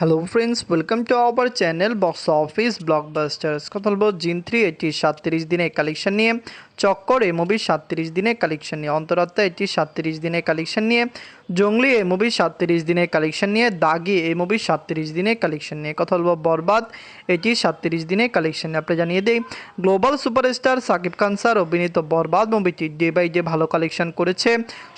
Hello friends welcome to our channel box office blockbusters কথা বলব জিন থ্রি এটি সাতত্রিশ দিনের কালেকশন নিয়ে। চক্কর এ মুভির সাতত্রিশ দিনের কালেকশন নিয়ে। অন্তরাত্মা, এটি সাতত্রিশ দিনের কালেকশন নিয়ে। জঙ্গলি এ মুভির সাতত্রিশ দিনের কালেকশন নিয়ে। দাগি, এই মুভির সাতত্রিশ দিনের কালেকশন নিয়ে। কথা বলব বরবাদ, এটি সাতত্রিশ দিনের কালেকশন নিয়ে। আপনি জানিয়ে দেই global superstar Shakib Khan sir অভিনীত বরবাদ মুভিটি ডে বাই ডে ভালো কালেকশন করেছে।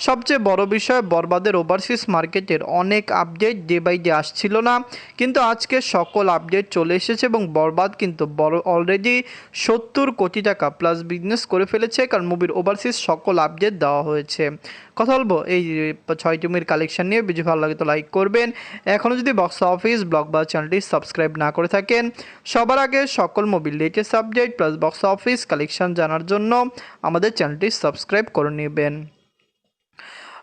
সবচেয়ে বড় বিষয়, বরবাদের ওভারসিজ মার্কেটের অনেক আপডেট ডে বাই ডে আসছিল না। কিন্তু আজকে সকল আপডেট চলে এসেছে এবং বরবাদ কিন্তু বড় অলরেডি সত্তর কোটি টাকা প্লাস বিজনেস করে ফেলেছে কারণ মুভির ওভারসিজ সকল আপডেট দেওয়া হয়েছে। কথা বলব, এই ছয় টিমের কালেকশন নিয়ে। বেশি ভালো লাগে তো লাইক করবেন। এখনও যদি বক্স অফিস ব্লগ বা চ্যানেলটি সাবস্ক্রাইব না করে থাকেন, সবার আগে সকল মুভির latest update plus box office collection জানার জন্য আমাদের চ্যানেলটি সাবস্ক্রাইব করে নেবেন।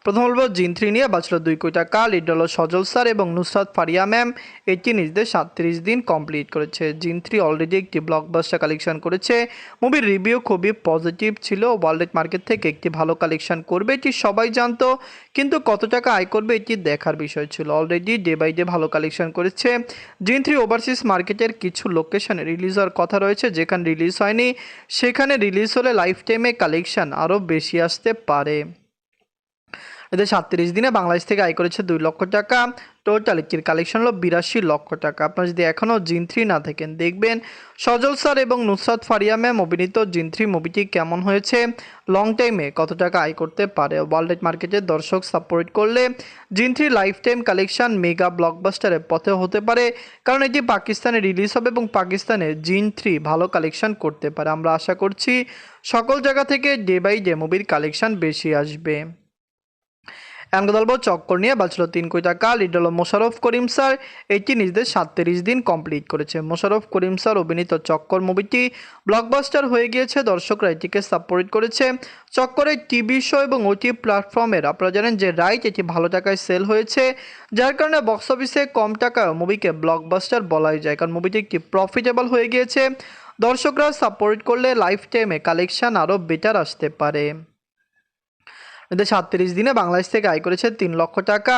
প্রথম বলব জিন থ্রি নিয়ে বাঁচল দুই কোটি টাকা লিড হলো সজল স্যার এবং নুসরাত ফারিয়া ম্যাম। এটি নিজেদের সাতত্রিশ দিন কমপ্লিট করেছে। জিন থ্রি অলরেডি একটি ব্লকবাস্টার কালেকশন করেছে। মুভির রিভিউ খুবই পজিটিভ ছিল। ওয়ার্ল্ড মার্কেট থেকে একটি ভালো কালেকশন করবে এটি সবাই জানতো। কিন্তু কত টাকা আয় করবে এটি দেখার বিষয় ছিল। অলরেডি ডে বাই ডে ভালো কালেকশন করেছে। জিন থ্রি ওভারসিজ মার্কেটের কিছু লোকেশনে রিলিজ হওয়ার কথা রয়েছে, যেখানে রিলিজ হয়নি। সেখানে রিলিজ হলে লাইফ টাইমে কালেকশন আরও বেশি আসতে পারে। এদের সাতত্রিশ দিনে বাংলাদেশ থেকে আয় করেছে দুই লক্ষ টাকা। টোটাল এটির কালেকশন হলো বিরাশি লক্ষ টাকা। আপনারা যদি এখনও জিন থ্রি না থাকেন, দেখবেন সজল স্যার এবং নুসরাত ফারিয়া ম্যাম অভিনীত জিন থ্রি মুভিটি কেমন হয়েছে? লং টাইমে কত টাকা আয় করতে পারে? ওয়ার্ল্ড মার্কেটের দর্শক সাপোর্ট করলে Jinn three life time collection mega ব্লকবাস্টারের পথে হতে পারে। কারণ এটি পাকিস্তানে রিলিজ হবে এবং পাকিস্তানে জিন থ্রি ভালো কালেকশন করতে পারে। আমরা আশা করছি সকল জায়গা থেকে ডে বাই ডে মুভির কালেকশন বেশি আসবে। এমন দলব চক্কর নিয়ে বাঁচল তিন কোটি টাকা লিড হল মোশারফ করিম স্যার। এটি নিজেদের সাতত্রিশ দিন কমপ্লিট করেছে। মোশারফ করিম স্যার অভিনীত চক্কর মুভিটি ব্লকবাস্টার হয়ে গিয়েছে, দর্শকরা এটিকে সাপোর্ট করেছে। চক্করের টিভি শো এবং ওটি প্ল্যাটফর্মের আপনারা জানেন যে রাইট এটি ভালো টাকায় সেল হয়েছে, যার কারণে বক্স অফিসে কম টাকায় মুভিকে ব্লকবাস্টার বলাই যায়, কারণ মুভিটি একটি প্রফিটেবল হয়ে গিয়েছে। দর্শকরা সাপোর্ট করলে লাইফ টাইমে কালেকশন আরও বেটার আসতে পারে। এদের সাতত্রিশ দিনে বাংলাদেশ থেকে আয় করেছে তিন লক্ষ টাকা।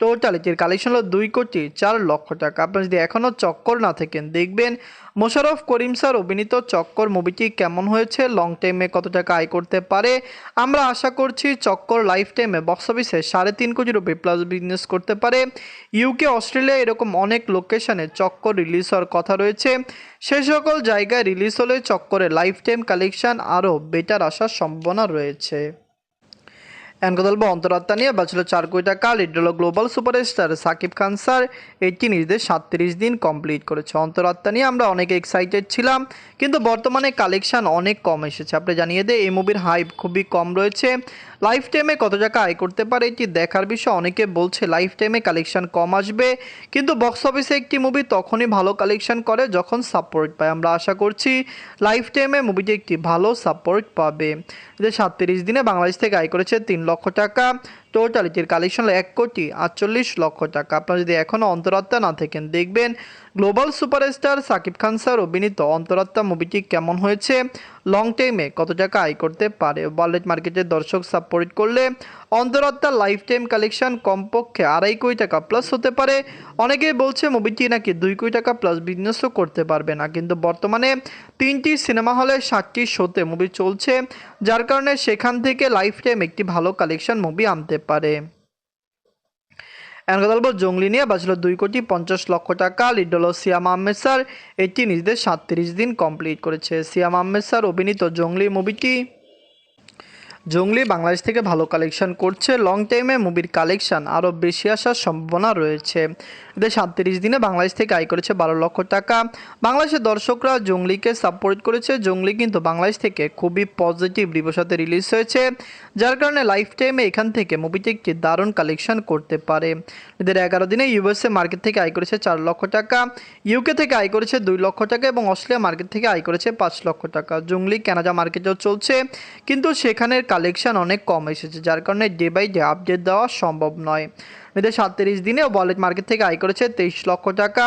টোটাল এটির কালেকশন হলো দুই কোটি চার লক্ষ টাকা। আপনারা যদি এখনও চক্কর না থাকেন, দেখবেন মোশারফ করিম স্যার অভিনীত চক্কর মুভিটি কেমন হয়েছে লং টাইমে কত টাকা আয় করতে পারে। আমরা আশা করছি চক্কর লাইফ টাইমে বক্স অফিসে সাড়ে তিন কোটি রুপি প্লাস বিজনেস করতে পারে। ইউকে অস্ট্রেলিয়া এরকম অনেক লোকেশনে চক্কর রিলিজ হওয়ার কথা রয়েছে। সে সকল জায়গায় রিলিজ হলে চক্করে লাইফ টাইম কালেকশন আরও বেটার আসার সম্ভাবনা রয়েছে। এনকদল বা অন্তরাত্মা নিয়ে বাঁচল চার কোটি টাকা লিড হলো global superstar Shakib Khan sir এটি নিজেদের সাতত্রিশ দিন কমপ্লিট করেছে। অন্তরাত্মা নিয়ে আমরা অনেক এক্সাইটেড ছিলাম, কিন্তু বর্তমানে কালেকশান অনেক কম এসেছে। আপনি জানিয়ে দেয় এই মুভির হাইপ খুবই কম রয়েছে। লাইফ টাইমে কত টাকা আয় করতে পারে এটি দেখার বিষয়। অনেকে বলছে লাইফ টাইমে কালেকশন কম আসবে। কিন্তু বক্স অফিসে একটি মুভি তখনই ভালো কালেকশন করে যখন সাপোর্ট পায়। আমরা আশা করছি লাইফ টাইমে মুভিটি একটি ভালো সাপোর্ট পাবে। যে সাতত্রিশ দিনে বাংলাদেশ থেকে আয় করেছে তিন লক্ষ টাকা টোটাল এটির কালেকশন হলো এক কোটি আটচল্লিশ লক্ষ টাকা। আপনারা যদি এখনও অন্তরাত্মা না থাকেন, দেখবেন global superstar Shakib Khan sir অভিনীত অন্তরাত্মা মুভিটি কেমন হয়েছে? লং টাইমে কত টাকা আয় করতে পারে? ওয়ার্ল্ড মার্কেটের দর্শক সাপোর্ট করলে অন্তরাত্মা লাইফ টাইম কালেকশন কমপক্ষে আড়াই কোটি টাকা প্লাস হতে পারে। অনেকেই বলছে মুভিটি নাকি দুই কোটি টাকা প্লাস বিজনেসও করতে পারবে না, কিন্তু বর্তমানে তিনটি সিনেমা হলে ষাটটি শোতে মুভি চলছে, যার কারণে সেখান থেকে লাইফ টাইম একটি ভালো কালেকশন মুভি আনতে পারে। এখন কথা বলব জঙ্গলি নিয়ে বাঁচল দুই কোটি পঞ্চাশ লক্ষ টাকা। লিড হলো সিয়াম আহমেদ স্যার। এটি নিজেদের সাতত্রিশ দিন কমপ্লিট করেছে। সিয়াম আহমেদ স্যার, অভিনীত জঙ্গলি মুভিটি জঙ্গলি বাংলাদেশ থেকে ভালো কালেকশন করছে লং টাইমে মুভির কালেকশন আরও বেশি আসার সম্ভাবনা রয়েছে। এদের সাতত্রিশ দিনে বাংলাদেশ থেকে আয় করেছে বারো লক্ষ টাকা। বাংলাদেশের দর্শকরা জঙ্গলিকে সাপোর্ট করেছে। জঙ্গলি কিন্তু বাংলাদেশ থেকে খুবই পজিটিভ রিভিউর রিলিজ হয়েছে, যার কারণে লাইফ টাইমে এখান থেকে মুভিটি একটি দারুণ কালেকশন করতে পারে। এদের এগারো দিনে ইউএসএ মার্কেট থেকে আয় করেছে চার লক্ষ টাকা ইউকে থেকে আয় করেছে দুই লক্ষ টাকা এবং অস্ট্রেলিয়া মার্কেট থেকে আয় করেছে পাঁচ লক্ষ টাকা। জঙ্গলি কানাডা মার্কেটেও চলছে, কিন্তু সেখানের কালেকশন অনেক কম এসেছে, যার কারণে ডে বাই ডে আপডেট দেওয়া সম্ভব নয়। এদের সাতত্রিশ দিনে ওয়ালেট মার্কেট থেকে আয় করেছে তেইশ লক্ষ টাকা।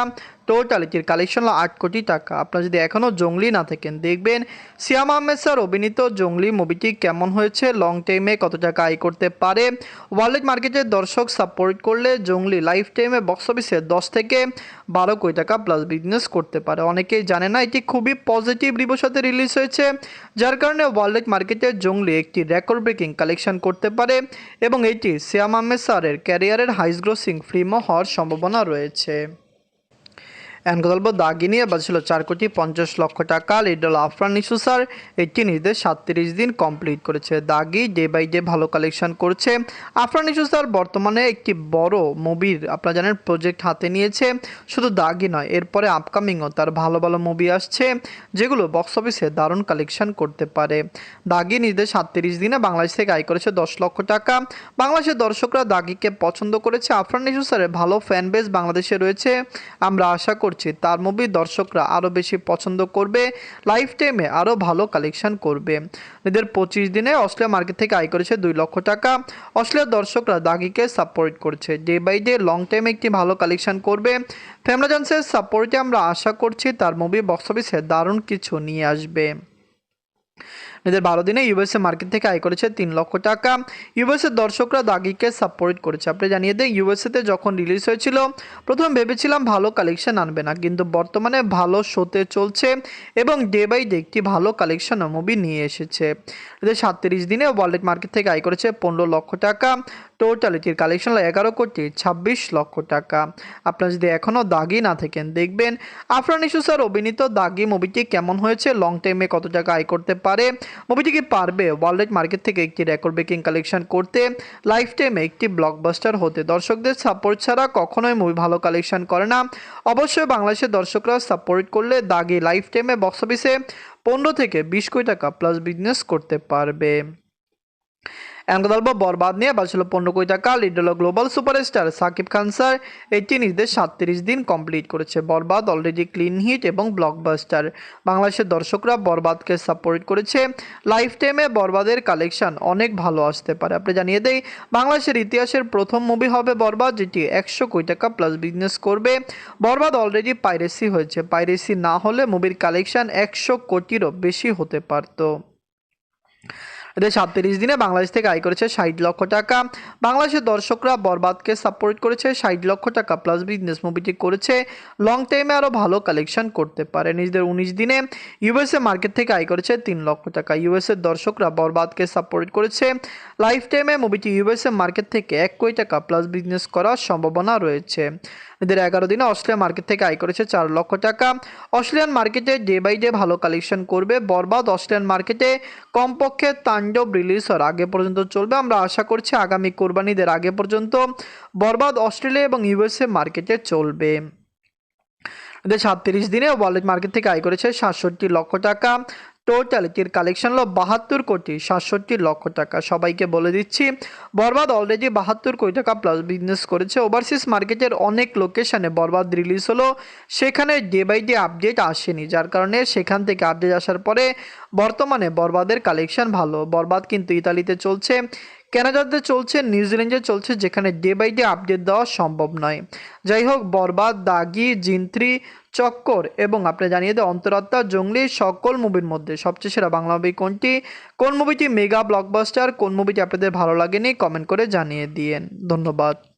টোটাল এটির কালেকশন হলো আট কোটি টাকা। আপনারা যদি এখনও জঙ্গলি না থাকেন, দেখবেন সিয়াম আহমেদ স্যার, অভিনীত জঙ্গলি মুভিটি কেমন হয়েছে লং টাইমে কত টাকা আয় করতে পারে? ওয়ার্ল্ড মার্কেটের দর্শক সাপোর্ট করলে জঙ্গলি লাইফ টাইমে বক্স অফিসে দশ থেকে বারো কোটি টাকা প্লাস বিজনেস করতে পারে। অনেকেই জানে না, এটি খুবই পজিটিভ রিভিউর সাথে রিলিজ হয়েছে, যার কারণে ওয়ার্ল্ড মার্কেটের জঙ্গলি একটি রেকর্ড ব্রেকিং কালেকশন করতে পারে এবং এটি সিয়াম আহমেদ স্যারের ক্যারিয়ারের হাইস গ্রোসিং ফিল্মও হওয়ার সম্ভাবনা রয়েছে। বলব দাগিনী এবার ছিল চার কোটি পঞ্চাশ লক্ষ টাকা। লিডল আফরান ইস্যু স্যার একটি নির্দেশ সাতত্রিশ দিন কমপ্লিট করেছে। দাগি ডে বাই ডে ভালো কালেকশন করছে। আফরান ইস্যু স্যার বর্তমানে একটি বড় মুভির আপনারা জানেন প্রজেক্ট হাতে নিয়েছে। শুধু দাগি নয়, এরপরে আপকামিংও তার ভালো ভালো মুভি আসছে, যেগুলো বক্স অফিসে দারুণ কালেকশন করতে পারে। দাগি নির্দেশ সাতত্রিশ দিনে বাংলাদেশ থেকে আয় করেছে দশ লক্ষ টাকা। বাংলাদেশের দর্শকরা দাগিকে পছন্দ করেছে। আফরান ইস্যু স্যারের ভালো ফ্যান বেস বাংলাদেশে রয়েছে। আমরা আশা করছি, তার মুভি দর্শকরা আরও বেশি পছন্দ করবে লাইফ টাইমে আরও ভালো কালেকশন করবে। এদের পঁচিশ দিনে অস্ট্রেলিয়া মার্কেট থেকে আয় করেছে দুই লক্ষ টাকা। অস্ট্রেলিয়ার দর্শকরা দাগিকে সাপোর্ট করছে। ডে বাই ডে লং টাইমে একটি ভালো কালেকশন করবে। ফ্যামিলি জনসের সাপোর্টে আমরা আশা করছি তার মুভি বক্স অফিসে দারুণ কিছু নিয়ে আসবে। এদের বারো দিনে ইউএসএ মার্কেট থেকে আয় করেছে তিন লক্ষ টাকা। ইউএসএ দর্শকরা দাগিকে সাপোর্ট করেছে। আপনি জানিয়ে দেন ইউএসএতে যখন রিলিজ হয়েছিল, প্রথম ভেবেছিলাম ভালো কালেকশন আনবে না, কিন্তু বর্তমানে ভালো শোতে চলছে এবং ডে বাই ডে একটি ভালো কালেকশন মুভি নিয়ে এসেছে। এদের সাতত্রিশ দিনে ওয়ার্ল্ড মার্কেট থেকে আয় করেছে পনেরো লক্ষ টাকা। টোটাল এটির কালেকশন হলো এগারো কোটি ছাব্বিশ লক্ষ টাকা। আপনারা যদি এখনও দাগি না থাকেন, দেখবেন আফরান ইস্যু স্যার অভিনীত দাগি মুভিটি কেমন হয়েছে লং টাইমে কত টাকা আয় করতে পারে, মুভিটি কি পারবে? ওয়ার্ল্ড মার্কেট থেকে একটি রেকর্ড ব্রেকিং কালেকশন করতে লাইফ টাইমে একটি ব্লকবাস্টার হতে। দর্শকদের সাপোর্ট ছাড়া কখনোই মুভি ভালো কালেকশন করে না। অবশ্যই বাংলাদেশের দর্শকরা সাপোর্ট করলে দাগি লাইফ টাইমে বক্স অফিসে পনেরো থেকে বিশ কোটি টাকা প্লাস বিজনেস করতে পারবে। বলব বরবাদ নিয়ে বাঁচল পনেরো কোটি টাকা লিড হলো global superstar Shakib Khan sir. এটি নির্দেশ সাতত্রিশ দিন কমপ্লিট করেছে বরবাদ অলরেডি ক্লিন হিট এবং ব্লকবাস্টার বাংলাদেশের দর্শকরা বরবাদকে সাপোর্ট করেছে। লাইফ টাইমে বরবাদের কালেকশন অনেক ভালো আসতে পারে। আপনি জানিয়ে দেই, বাংলাদেশের ইতিহাসের প্রথম মুভি হবে বরবাদ, যেটি একশো কোটি টাকা প্লাস বিজনেস করবে। বরবাদ অলরেডি পাইরেসি হয়েছে। পাইরেসি না হলে মুভির কালেকশন একশো কোটিরও বেশি হতে পারতো। সাতত্রিশ দিনে বাংলাদেশ থেকে আয় করেছে ষাট লক্ষ টাকা। বাংলাদেশের দর্শকরা বরবাদকে সাপোর্ট করেছে, ষাট লক্ষ টাকা প্লাস বিজনেস মুভিটি করেছে। লং টাইমে আরও ভালো কালেকশন করতে পারে। নিজেদের উনিশ দিনে ইউএসএ মার্কেট থেকে আয় করেছে তিন লক্ষ টাকা। ইউএসএ দর্শকরা বরবাদকে সাপোর্ট করেছে। লাইফ টাইমে মুভিটি ইউএসএ মার্কেট থেকে এক কোটি টাকা প্লাস বিজনেস করার সম্ভাবনা রয়েছে। এদের এগারো দিনে অস্ট্রেলিয়া মার্কেট থেকে আয় করেছে চার লক্ষ টাকা। অস্ট্রেলিয়ান মার্কেটে ডে বাই ডে ভালো কালেকশন করবে বরবাদ। অস্ট্রেলিয়ান মার্কেটে কমপক্ষে তাণ্ডব রিলিজ হওয়ার আগে পর্যন্ত চলবে। আমরা আশা করছি আগামী কোরবানিদের আগে পর্যন্ত বরবাদ অস্ট্রেলিয়া এবং ইউএসএ মার্কেটে চলবে। এদের সাতত্রিশ দিনে ওয়ার্ল্ড মার্কেট থেকে আয় করেছে সাতষট্টি লক্ষ টাকা। টোটাল এটির কালেকশন হলো বাহাত্তর কোটি সাতষট্টি লক্ষ টাকা। সবাইকে বলে দিচ্ছি, বরবাদ অলরেডি বাহাত্তর কোটি টাকা প্লাস বিজনেস করেছে। ওভারসিজ মার্কেটের অনেক লোকেশনে বরবাদ রিলিজ হলো। সেখানে ডে বাই ডে আপডেট আসেনি, যার কারণে সেখান থেকে আপডেট আসার পরে বর্তমানে বরবাদের কালেকশন ভালো। বরবাদ কিন্তু ইতালিতে চলছে ক্যানাডাতে চলছে নিউজিল্যান্ডে চলছে, যেখানে ডে বাই ডে আপডেট দেওয়া সম্ভব নয়। যাই হোক, বরবাদ, দাগি, জিন্ত্রি চক্কর এবং আপনি জানিয়ে দেয় অন্তরাত্মা জঙ্গলি সকল মুভির মধ্যে সবচেয়ে সেরা বাংলা মুভি কোনটি? কোন মুভিটি মেগা ব্লকবাস্টার কোন মুভিটি আপনাদের ভালো লাগেনি? কমেন্ট করে জানিয়ে দিয়েন। ধন্যবাদ।